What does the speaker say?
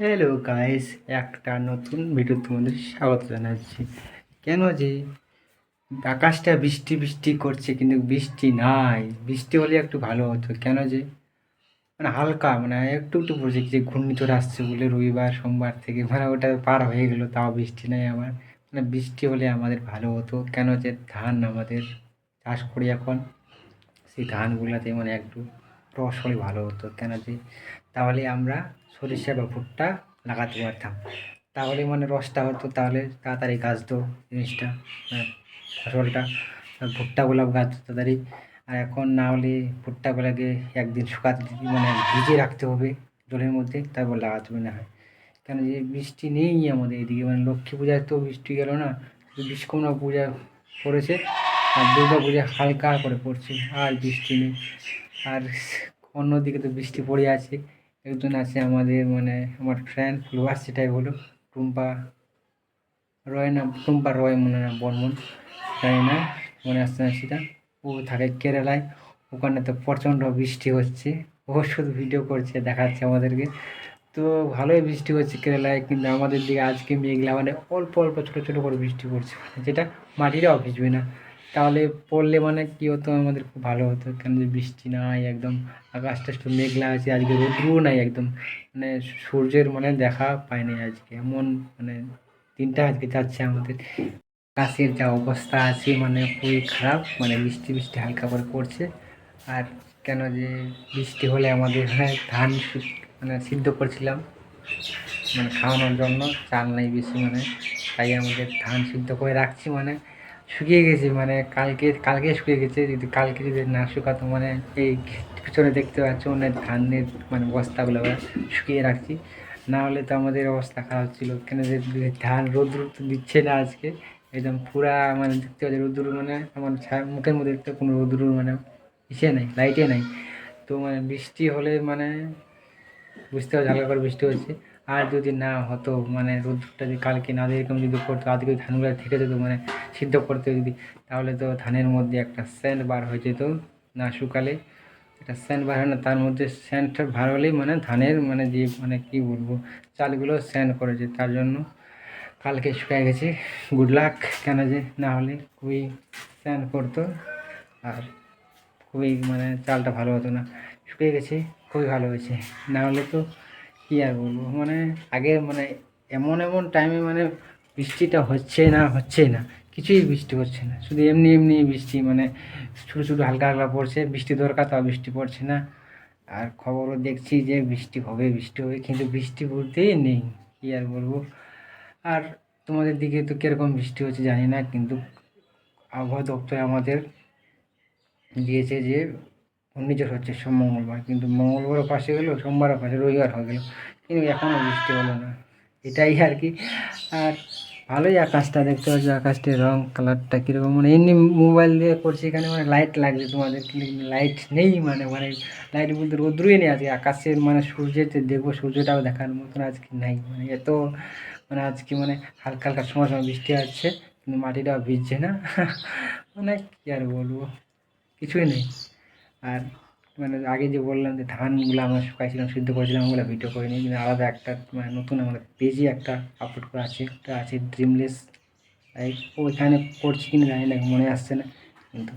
Hello guys একটা নতুন video তোমাদের স্বাগত জানাচ্ছি। কেন যে আকাশটা বৃষ্টি বৃষ্টি করছে, কিন্তু বৃষ্টি নাই। বৃষ্টি হলে একটু ভালো হতো। কেন যে মানে হালকা মানে একটু একটু পড়ছে যে ঘূর্ণিঝড় আসছে বলে রবিবার, সোমবার থেকে। মানে ওটা পার হয়ে গেলো, তাও বৃষ্টি নাই আমার। মানে বৃষ্টি হলে আমাদের ভালো হতো। কেন যে ধান আমাদের চাষ করি এখন, সেই ধানগুলোতে মানে একটু রস হলে ভালো হতো। কেন যে তাহলে আমরা সরিষা বা ভুট্টা লাগাতে পারতাম তাহলে মানে রসটা হতো, তাহলে তাড়াতাড়ি গাছতো জিনিসটা মানে ফসলটা। ভুট্টাগুলো গাছ তাড়াতাড়ি। আর এখন না হলে ভুট্টাগুলোকে একদিন শুকাতে মানে ভিজিয়ে রাখতে হবে জলের মধ্যে, তারপর লাগাতে হবে না হয়। কেন যে বৃষ্টি নেই আমাদের এদিকে মানে লক্ষ্মী পূজায় তো বৃষ্টি গেল না বিশ্বকর্মা পূজা পড়েছে, আর দুর্গা পূজা হালকা করে পড়ছে, আর বৃষ্টি নেই। আর অন্যদিকে তো বৃষ্টি পড়ে আছে। একজন আছে আমাদের মানে আমার ফ্রেন্ড ফলোয়ার সেটাই হলো টুম্পা রয় না টুম্পা রয় মনে না, বর্মন। জানি না, মনে আসছে না সেটা। ও থাকে কেরালায়। ওখানে তো প্রচণ্ড বৃষ্টি হচ্ছে। ও শুধু ভিডিও করছে, দেখাচ্ছে আমাদেরকে। তো ভালোই বৃষ্টি হচ্ছে কেরালায়, কিন্তু আমাদের দিকে আজকে মেঘলা মানে অল্প অল্প, ছোটো ছোটো করে বৃষ্টি পড়ছে। মানে যেটা মাটিটাও ভিজবে না। তাহলে পড়লে মানে কী হতো? আমাদের খুব ভালো হতো। কেন যে বৃষ্টি নাই, একদম আকাশটা একটু মেঘলা আছে আজকে রোদ্রুও নাই একদম। মানে সূর্যের মানে দেখা পায়নি আজকে। এমন মানে দিনটা আজকে যাচ্ছে আমাদের। আকাশের যা অবস্থা আছে মানে খুবই খারাপ। মানে বৃষ্টি বৃষ্টি হালকা করে পড়ছে। আর কেন যে বৃষ্টি হলে আমাদের হ্যাঁ ধান মানে সিদ্ধ করছিলাম। মানে খাওয়ানোর জন্য। চাল নেই বেশি মানে। তাই আমাদের ধান সিদ্ধ করে রাখছি মানে। শুকিয়ে গেছে মানে কালকে কালকে শুকিয়ে গেছে, যদি কালকে যদি না শুকাতো মানে এই পিছনে দেখতে পাচ্ছ মানে ধানের মানে বস্তাগুলো শুকিয়ে রাখছি। না হলে তো আমাদের অবস্থা খারাপ ছিল, কেন যে ধান রোদ্র দিচ্ছে না আজকে। একদম পুরা মানে দেখতে পাচ্ছি, রোদ্র মানে আমার মুখের মধ্যে দেখতে কোনো রোদ্র মানে ইসে নাই, লাইটে নাই। তো মানে বৃষ্টি হলে মানে বুঝতে পারছি হালকা করে বৃষ্টি হচ্ছে। আর যদি না হতো মানে রোদ্রটা যদি কালকে না, এরকম যদি করতো, আজকে ধানগুলো থেকে যেত মানে সিদ্ধ করতে যদি, তাহলে তো ধানের মধ্যে একটা স্যান্ড বার হয়ে যেত না শুকালে। একটা স্যান্ড বার হয় না, তার মধ্যে স্যান্ডটা বার হলেই মানে ধানের মানে যে মানে কী বলব, চালগুলো স্যান্ড করেছে তার জন্য কালকে শুকিয়ে গেছে। গুড লাক কেন যে না হলে খুবই স্যান্ড করতো। আর খুবই মানে চালটা ভালো হতো না। শুকিয়ে গেছে, খুবই ভালো হয়েছে। না হলে তো কী আর বলব? মানে আগে মানে এমন এমন টাইমে মানে বৃষ্টিটা হচ্ছে না হচ্ছে না। কিছুই বৃষ্টি হচ্ছে না। শুধু এমনি এমনি বৃষ্টি মানে ছোটো ছোটো হালকা হালকা পড়ছে। বৃষ্টি দরকার, তাও বৃষ্টি পড়ছে না। আর খবরও দেখছি যে বৃষ্টি হবে বৃষ্টি হবে, কিন্তু বৃষ্টি পড়তেই নেই। কী আর বলব? আর তোমাদের দিকে তো কীরকম বৃষ্টি হচ্ছে জানি না, কিন্তু আবহাওয়া দপ্তর আমাদের দিয়েছে যে ঘূর্ণিঝড় হচ্ছে, সোম মঙ্গলবার। কিন্তু মঙ্গলবারও পাশে গেলো সোমবারও পাশে রবিবার হয়ে গেলো। কিন্তু এখনও বৃষ্টি হলো না। এটাই আর কি। আর ভালোই আকাশটা দেখতে পাচ্ছ, আকাশটির রং, কালারটা কীরকম। মানে এমনি মোবাইল দিয়ে করছি এখানে মানে লাইট লাগছে তোমাদের। লাইট নেই মানে মানে লাইট বলতে রোদ্রুই নেই আজকে। আকাশের মানে সূর্যের দেখব, সূর্যটাও দেখার মতন আজকে নাই। মানে এত মানে আজকে মানে হালকা হালকা সময় সময় বৃষ্টি আসছে, কিন্তু মাটিটাও ভিজছে না। মানে কী আর বলব? কিছুই নেই। আর মানে আগে যে বললাম যে ধানগুলো আমরা শুকাইছিলাম, সিদ্ধ করেছিলাম, ওগুলো ভিডিও করিনি কিন্তু আলাদা একটা মানে নতুন আমাদের পেজে একটা আপলোড করা আছে। তা আছে ড্রিমলেস ওইখানে করছি কিনা জানি না, মনে আসছে না। কিন্তু